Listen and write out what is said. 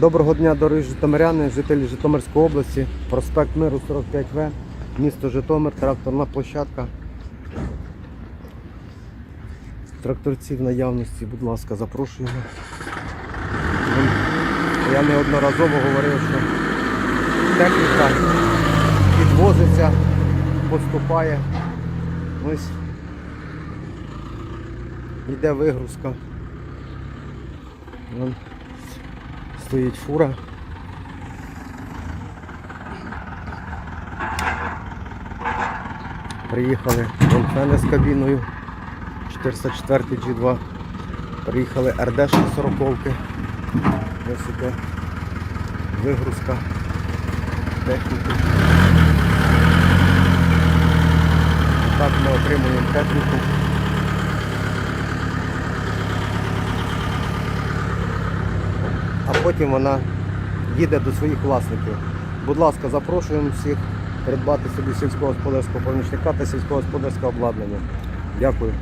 Доброго дня, дорогі житомиряни, жителі Житомирської області, проспект Миру 45В, місто Житомир, тракторна площадка. Тракторці в наявності, будь ласка, запрошуємо. Я неодноразово говорив, що техніка підвозиться, поступає. Ось йде вигрузка. Стоїть фура. Приїхали Донфени з кабіною 404 G2. Приїхали РД 40 Ось іде вигрузка техніки. Так ми отримуємо техніку. А потім вона їде до своїх власників. Будь ласка, запрошуємо всіх придбати собі сільськогосподарського помічника та сільськогосподарське обладнання. Дякую.